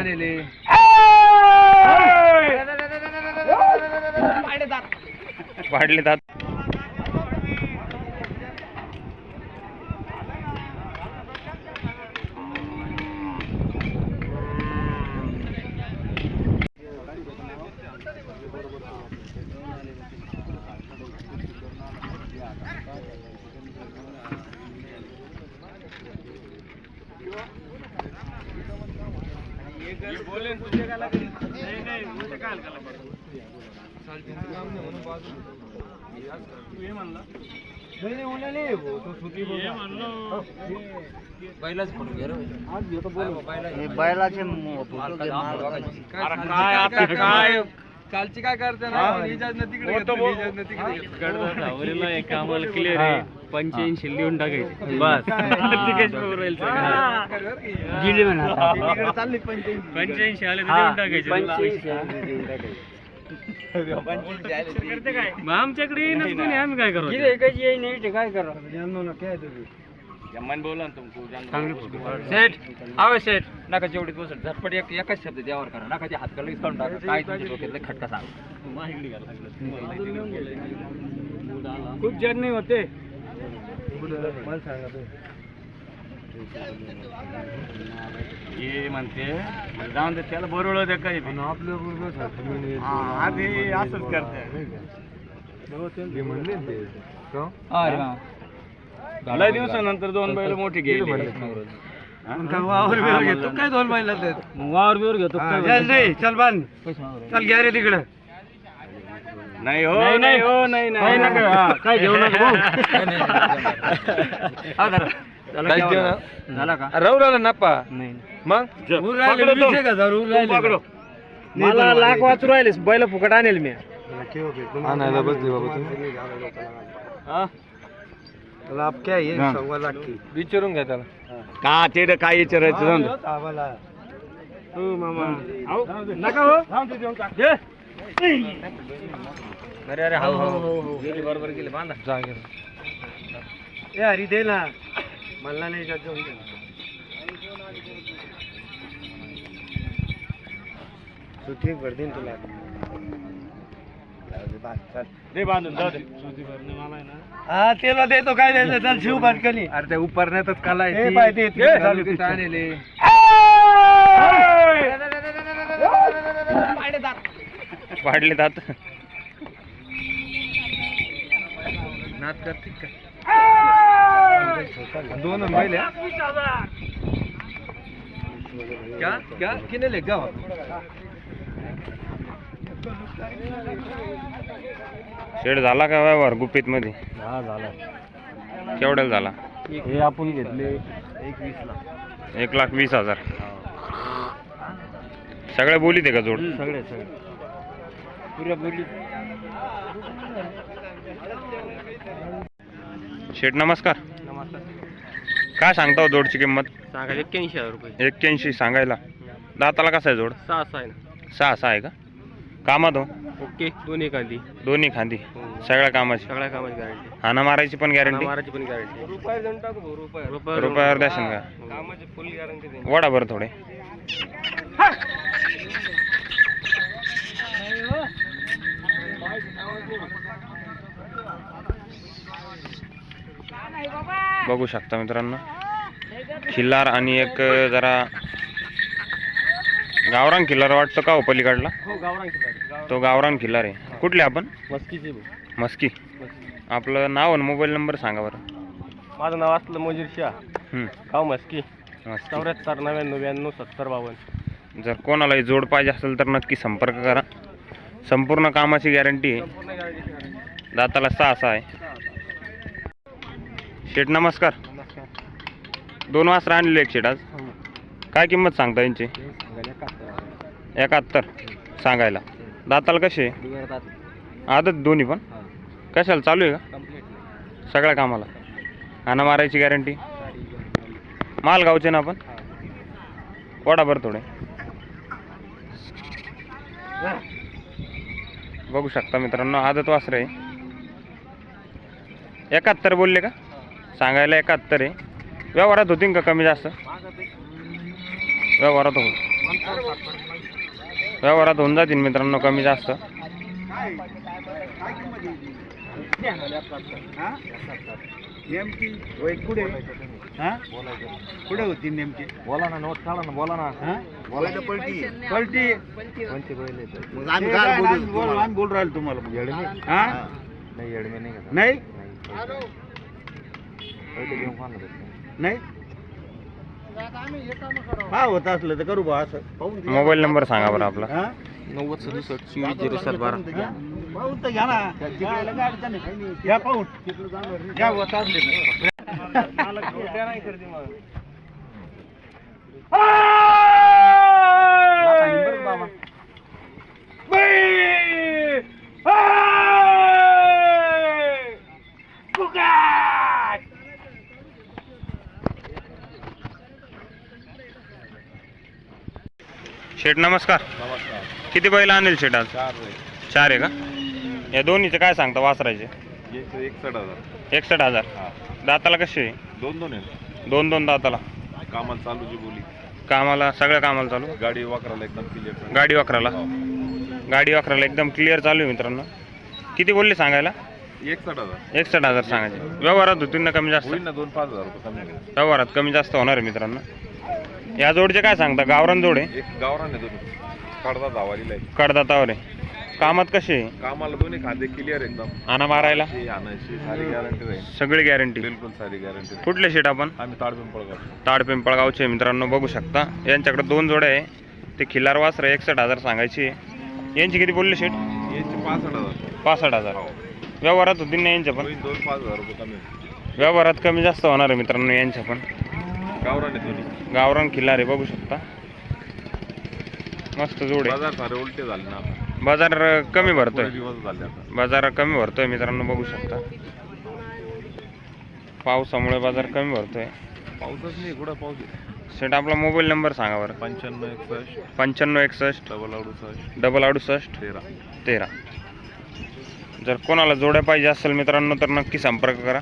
आणले वाढले दात. बैलाचे काय आता काय कालची काय करते ना तिकडे तिकडे घेतलं. क्लिअर आहे पंच्याऐंशी लिहून टाकायचे. बस. तिकीट राहील गेली म्हणा. पंच्याऐंशी. आले तर देऊन टाकायचे मग आमच्याकडे येईनच कोणी आम्ही काय करू काय करा? सेठ आवे सेठ. नका जेवढी बस झटपट एक एकच शब्द द्यावर करा. नका ते हात लगेच काढून टाका. काय तुमच्या डोक्यातले खटका सांग. खूप जर्नी होते. ये म्हणते जाऊन दे त्याला बरोबर द्या काही आधी असंच करते. लय दिवसानंतर दोन बैल मोठी गेली. वावर बिवर घेतो काय दोन देत? वावर बिवर घेतो चल बांध. चल घ्या रे तिकडं. नाही हो नाही हो नाही नाही. नका काय घेऊ नका. झाला का? राहू राहिला नप्पा नाही. मग. मला लाख वाचू राहिले बैल फुकट आणेल मी. आणायला बसले बाबा तुम्ही. त्याला आप काय आहे हा. सव्वा लाख की. विचारून घ्या त्याला. का ते काय विचारायचं? जाऊन दे. आम्हाला हो मामा. नका हो. अरे अरे हो हो गेली बरोबर गेली बांधा. जा ए हरी दे ना. मला नाही जात जाऊन दे. तू ठीक भर देईन तुला. दे, चल. दे हा त्याला देतो काय द्यायचं चल शिव भाटकनी अरे ते. उपरण्यातच कला आहे पाहिजे वाढले दात. नाद करते का दोन बैल क्या क्या किने ले गाव. शेड झाला का व्यवहार गुपित मध्ये हा झाला. केवढ्याला झाला? हे आपण घेतले एक वीस ला एक लाख वीस हजार. सगळ्या बोलीत आहे का जोड? सगळे सगळे. पुऱ्या बोली शेठ नमस्कार. काय सांगता हो जोडची किंमत? सांगा एक्क्याऐंशी हजार रुपये. एक्क्याऐंशी सांगायला. दाताला कसा आहे जोड? सहा सहा आहे ना. सहा सहा आहे का? कामात हो? ओके दोन्ही कांदी दोन्ही खांदी. सगळ्या कामाची? सगळ्या कामाची गॅरंटी हाना मारायची पण गॅरंटी माराची पण गॅरंटी रुपये देऊन टाकू भाऊ रुपये रुपयावर द्याशन का? कामाची फुल गॅरंटी वडा बरं थोडे. बघू शकता मित्रांनो. खिल्लार आणि एक जरा गावरान खिल्लार वाटतं का हो पलीकडला? हो तो गावरान खिल्लार आहे. कुठले आपण? मस्की. आपलं नाव आणि मोबाईल नंबर सांगा बरं. माझं नाव असलं मजूर शाह. गाव मस्की. मस्की. चौऱ्याहत्तर नव्याण्णव ब्याण्णव सत्तर बावन्न. जर कोणालाही जोड पाहिजे असेल तर नक्की संपर्क करा. संपूर्ण कामाची गॅरंटी आहे. दाताला सहा सहा आहे. शेठ नमस्कार. दोन वाजता आणलेले एक शेट आज. काय किंमत सांगता यांची? एकाहत्तर. सांगायला. दाताला कसे? आदत दोन्ही पण? कशाला? चालू आहे का? सगळ्या कामाला. हाना मारायची गॅरंटी मालगावचे ना आपण? वडा बरं थोडे. बघू शकता मित्रांनो आदत वासर आहे. एकाहत्तर बोलले का? सांगायला एकाहत्तर आहे. व्यवहारात होतील का कमी जास्त? व्यवहारात हो व्यवहारात होऊन जातील मित्रांनो कमी जास्त. नेमकी वय कुठे हा कुठे होती नेमकी बोला ना नोट काढा ना बोला ना. हा? बोलायचं पलटी. पलटी. काय बोलू? आम्ही बोल राहिलो तुम्हाला. हा? नाही नाही पहिले घेऊन नाही? हा होत असलं तर करू बा असं. पाहून घ्या. मोबाईल नंबर सांगा बरं आपला. हा? नव्वद सदुसष्ट चोवीस झिरो सात बारा. पाहून तर घ्या ना. घ्यायला काय अडचण नाही. घ्या पाहून. घ्या होत असले तर. शेठ नमस्कार. किती बैल आणेल शेठ आज? चार आहे का? या दोन्हीचे काय सांगता वासरायचे एकसठ हजार. हजार. दाताला कसे आहे? दोन दोन आहे दोन दोन दाताला. कामाला चालूची बोली. कामाला सगळ्या कामाला चालू? गाडी वाकराला एकदम क्लिअर गाडी वाकराला गाडी वाकराला एकदम क्लिअर चालू आहे मित्रांनो. किती बोलले सांगायला? एकसठ हजार. एकसठ हजार सांगायचे. व्यवहारात होतील ना कमी जास्त? होईल ना दोन पाच हजार रुपये कमी. व्यवहारात कमी जास्त होणार आहे मित्रांनो. या जोडचे काय सांगता? गावरान जोड? आहे एक गावरान आहे दोन्ही. कडदा धावालीला आहे. कडदातावर आहे कामात कसे आहे? कामाला दोन्ही खांदे क्लिअर एकदम. आणा मारायला. हे आणायची सारी गॅरंटी राहील सगळी गॅरंटी बिलकुल सारी गॅरंटी कुठले शेट आपण? आम्ही ताडपिंपळ करतो ताड पिंपळगावचे मित्रांनो बघू शकता. यांच्याकडे दोन जोड्या आहे. ते खिल्लार वासर एकसठ हजार सांगायची आहे. यांची किती बोलले शेट याचे पासष्ट हजार. पासष्ट हजार. व्यवहारात होतील ना यांच्या पण? होईल दोन पाच हजार रुपये कमी. व्यवहारात कमी जास्त होणार आहे मित्रांनो यांच्या पण. गावरान आहे दोन्ही गावरान खिल्लार आहे बघू शकता. मस्त जोड. आहे बाजार सारे उलटे झाले ना आता. बाजार अं, कमी भरतोय. थोडे दिवस झाले आता. बाजार कमी भरतोय मित्रांनो बघू शकता. पावसामुळे बाजार कमी भरतोय. पाऊसच नाही कुठं पाऊस आहे? सेट आपला मोबाईल नंबर सांगा बरं. पंच्याण्णव एकसष्ट. पंच्याण्णव एकसष्ट. डबल अडुसष्ट. डबल अडुसष्ट. तेरा. तेरा. जर कोणाला जोड्या पाहिजे असेल मित्रांनो तर नक्की संपर्क करा.